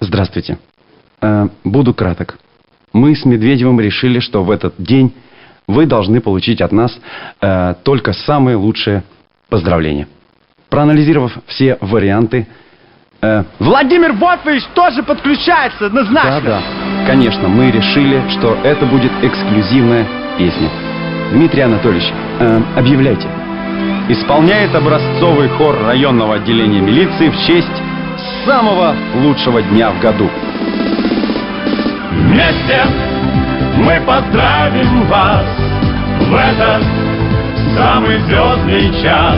Здравствуйте. Э, буду краток. Мы с Медведевым решили, что в этот день вы должны получить от нас э, только самые лучшие поздравления. Проанализировав все варианты... Э, Владимир Ботвович тоже подключается однозначно. Да, да. Конечно, мы решили, что это будет эксклюзивная песня. Дмитрий Анатольевич, э, объявляйте. Исполняет образцовый хор районного отделения милиции в честь самого лучшего дня в году. Вместе мы поздравим вас в этот самый звездный час.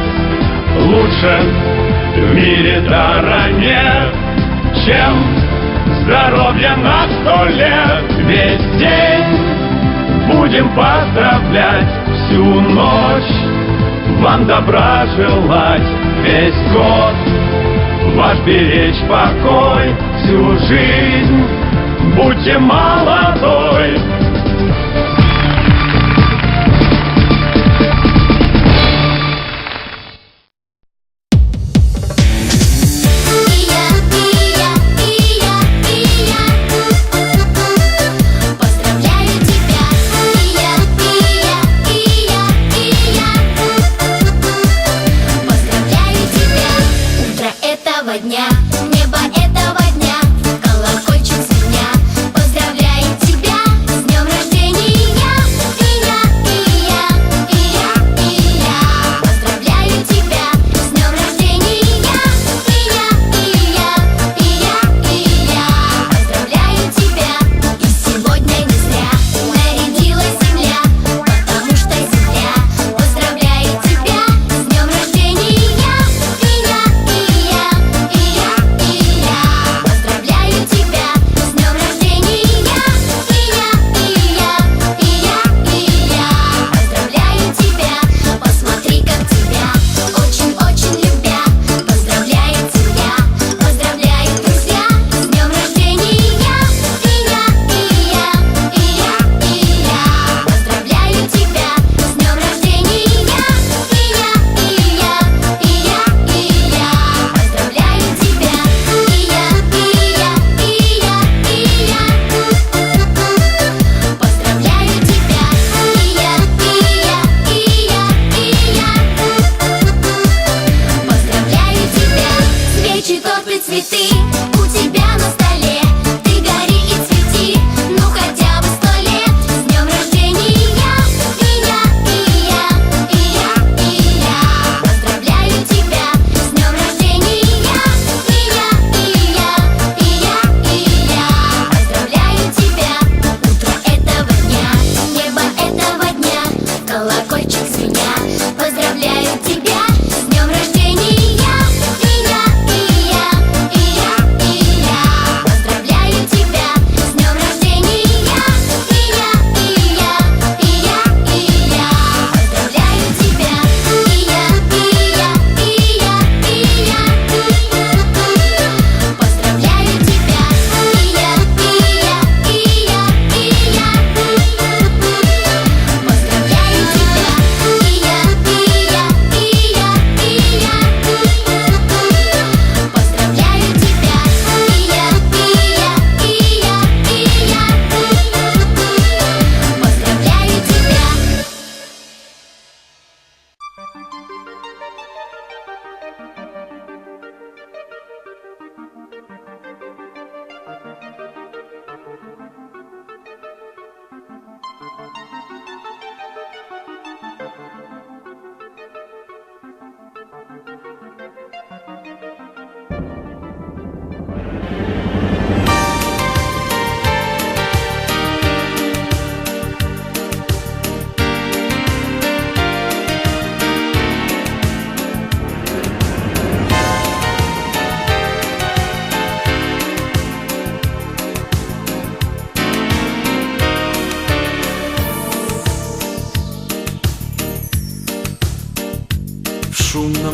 Лучше в мире дара нет, чем здоровье на сто лет. Весь день будем поздравлять всю ночь, вам добра желать весь год вас беречь покой всю жизнь. Будьте молодой,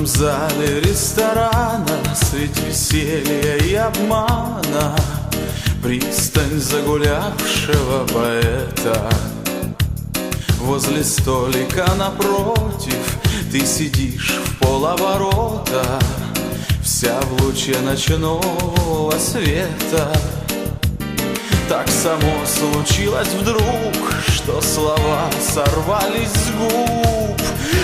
зале ресторана Средь веселья и обмана. Пристань загулявшего поэта. Возле столика напротив Ты сидишь в полоборота. Вся в луче ночного света. Так само случилось вдруг Что слова сорвались с губ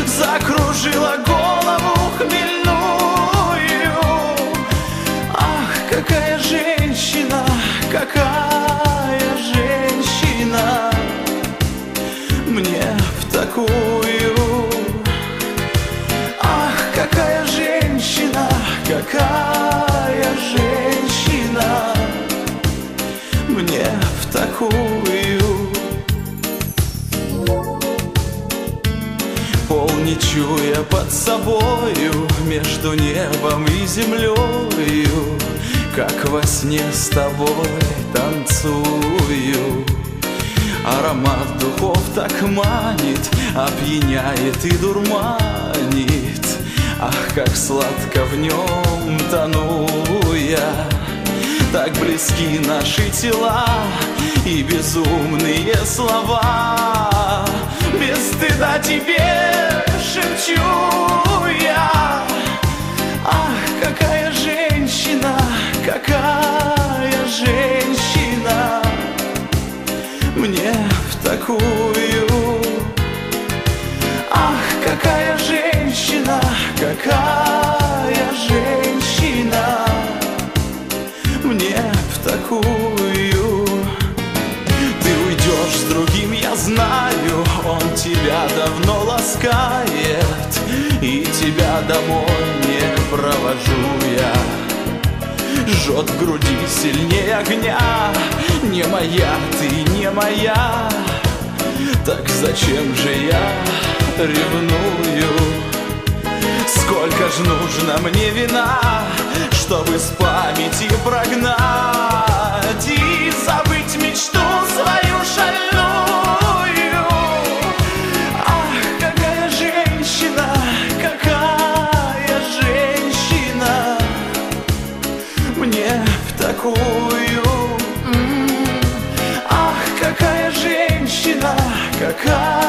Закружила голову хмельную. Ах, какая женщина, какая женщина! Мне в такую. Ах, какая женщина, какая женщина Мне в такую. Пол не чуя под собою Между небом и землею Как во сне с тобой танцую. Аромат духов так манит, опьяняет и дурманит. Ах, как сладко в нем тону. я Так близки наши тела и безумные слова. Без стыда тебе шепчу я. Ах, какая женщина, какая женщина. Мне в такую такую Ты уйдешь с другим, я знаю Он тебя давно ласкает И тебя домой не провожу я. Жжет в груди сильнее огня. Не моя, ты не моя Так зачем же я ревную? Сколько ж нужно мне вина Чтобы с памяти прогнать какая